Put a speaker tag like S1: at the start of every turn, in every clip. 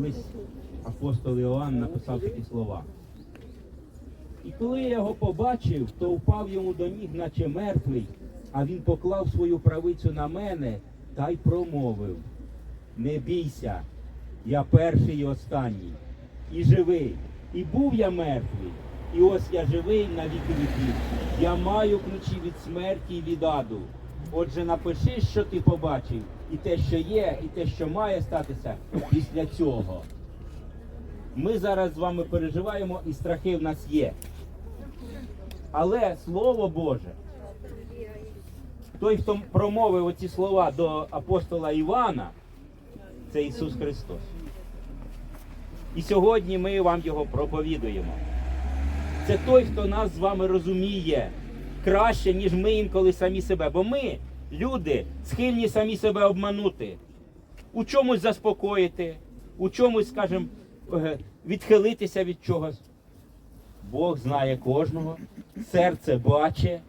S1: колись апостол Іоанн написав такі слова. І коли я його побачив, то впав йому до ніг, наче мертвий, а він поклав свою правицю на мене та й промовив: Не бійся, я перший і останній, і живий. І був я мертвий, і ось я живий на віки віків. Я маю ключі від смерті і від аду. Отже, напиши, що ти побачив, і те, що є, і те, що має статися після цього. Ми зараз з вами переживаємо, і страхи в нас є. Але Слово Боже, той, хто промовив оці слова до апостола Івана, це Ісус Христос. І сьогодні ми вам його проповідуємо. Це той, хто нас з вами розуміє краще, ніж ми інколи самі себе. Бо ми, люди, схильні самі себе обманути, у чомусь заспокоїти, у чомусь, скажімо, е, відхилитися від чогось. Бог знає кожного, серце бачить,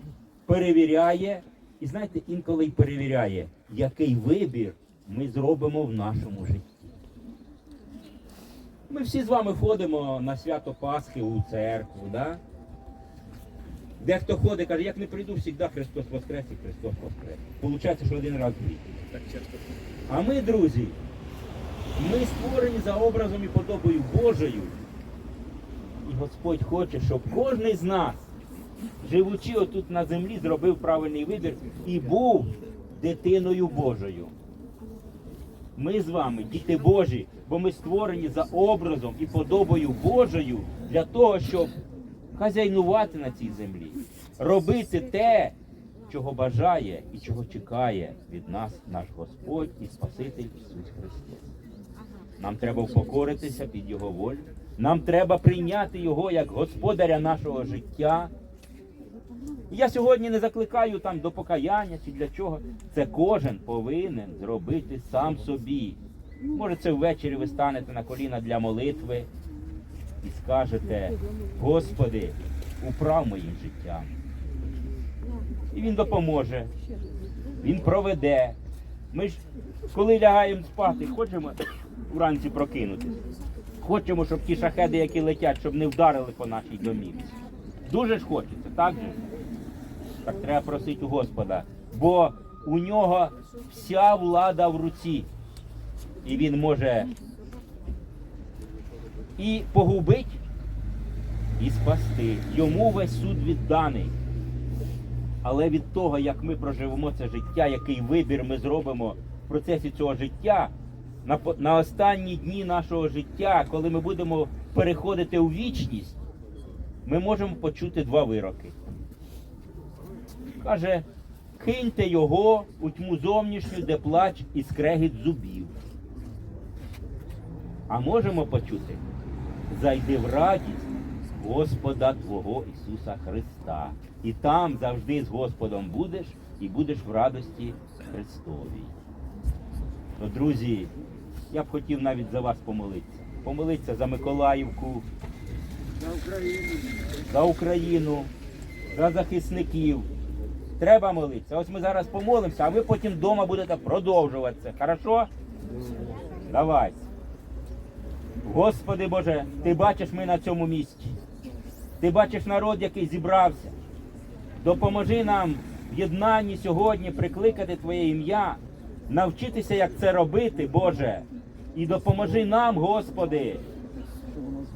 S1: перевіряє. І знаєте, інколи й перевіряє, який вибір ми зробимо в нашому житті. Ми всі з вами ходимо на свято Пасхи у церкву, да? Дехто ходить, каже, як не прийду, завжди Христос Воскрес і Христос Воскрес. Получається, що один раз в рік. А ми, друзі, ми створені за образом і подобою Божою. І Господь хоче, щоб кожен з нас, живучи отут на землі, зробив правильний вибір і був дитиною Божою. Ми з вами, діти Божі, бо ми створені за образом і подобою Божою для того, щоб хазяйнувати на цій землі, робити те, чого бажає і чого чекає від нас наш Господь і Спаситель Ісус Христос. Нам треба впокоритися під Його волю. Нам треба прийняти Його як господаря нашого життя. І Я сьогодні не закликаю там до покаяння чи для чого. Це кожен повинен зробити сам собі. Може, це ввечері ви станете на коліна для молитви і скажете, Господи, управ моїм життям. І Він допоможе, Він проведе. Ми ж, коли лягаємо спати, хочемо вранці прокинутися. Хочемо, щоб ті шахеди, які летять, щоб не вдарили по нашій домівці. Дуже ж хочеться, так же? Так треба просити у Господа. Бо у нього вся влада в руці. І він може і погубить, і спасти. Йому весь суд відданий. Але від того, як ми проживемо це життя, який вибір ми зробимо в процесі цього життя, на, на останні дні нашого життя, коли ми будемо переходити у вічність, ми можемо почути два вироки. Каже, киньте його у тьму зовнішню, де плач і скрегіт зубів. А можемо почути, зайди в радість Господа Твого Ісуса Христа. І там завжди з Господом будеш і будеш в радості Христовій. Ну, друзі, я б хотів навіть за вас помолитися. Помолитися за Миколаївку, за Україну, за захисників. Треба молитися. Ось ми зараз помолимося, а ви потім вдома будете продовжувати. Хорошо? Давай. Господи Боже, ти бачиш ми на цьому місці. Ти бачиш народ, який зібрався. Допоможи нам в єднанні сьогодні прикликати Твоє ім'я, навчитися, як це робити, Боже. І допоможи нам, Господи,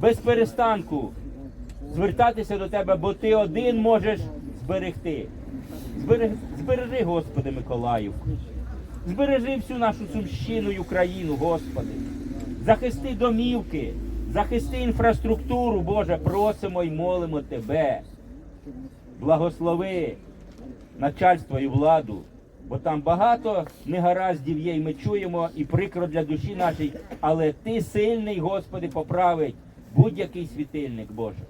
S1: без перестанку звертатися до Тебе, бо Ти один можеш зберегти. Збережи, збережи Господи, Миколаївку. Збережи всю нашу Сумщину і Україну, Господи. Захисти домівки, захисти інфраструктуру, Боже, просимо і молимо Тебе. Благослови начальство і владу, бо там багато негараздів є, і ми чуємо, і прикро для душі нашій, але Ти сильний, Господи, поправить будь-який світильник, Боже.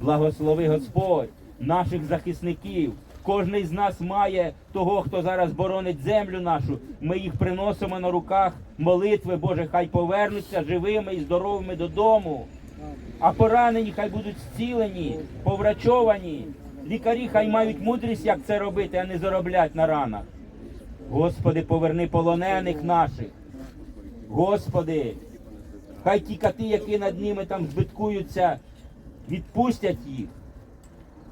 S1: Благослови Господь наших захисників. Кожний з нас має того, хто зараз боронить землю нашу. Ми їх приносимо на руках молитви, Боже, хай повернуться живими і здоровими додому. А поранені хай будуть зцілені, поврачовані. Лікарі хай мають мудрість, як це робити, а не зароблять на ранах. Господи, поверни полонених наших. Господи, Хай ті кати, які над ними там збиткуються, відпустять їх.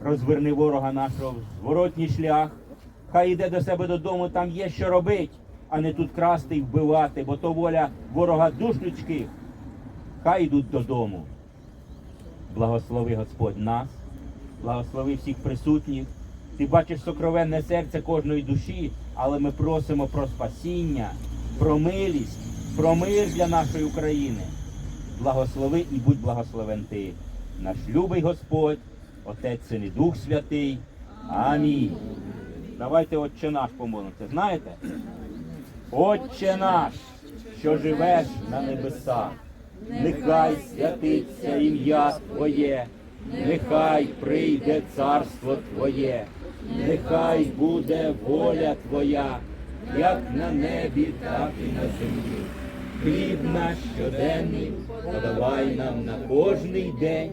S1: Розверни ворога нашого в зворотній шлях. Хай йде до себе додому, там є що робить, а не тут красти і вбивати, бо то воля ворога душ людських. Хай йдуть додому. Благослови Господь нас, благослови всіх присутніх. Ти бачиш сокровенне серце кожної душі, але ми просимо про спасіння, про милість, про мир для нашої України. Благослови і будь благословен ти, наш любий Господь, Отець Син і Дух Святий. Амінь. Давайте Отче наш помолимося. Знаєте? Отче наш, що живеш на небесах, нехай святиться ім'я Твоє, нехай прийде царство Твоє, нехай буде воля Твоя, як на небі, так і на землі. Хліб наш щоденний подавай нам на кожний день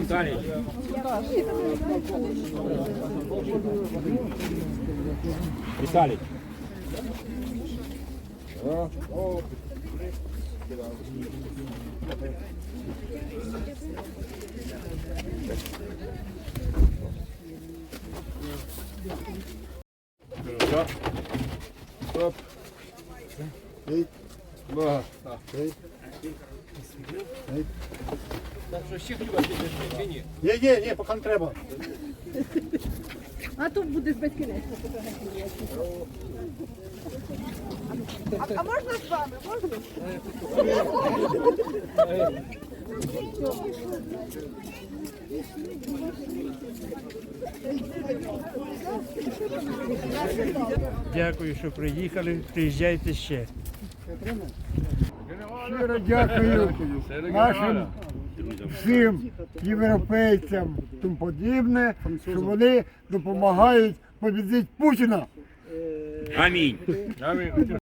S1: Віталій. Віталій.
S2: Оп. Ей. Два. Ей. Ей. Ні, ні, ні, поки не треба.
S3: А тут будеш безкінечно фотографувати. А, а можна з вами? Можна?
S4: Дякую, що приїхали. Приїжджайте ще.
S2: Щиро дякую нашим всім європейцям тому подібне, що вони допомагають побідити Путіна.
S1: Амінь.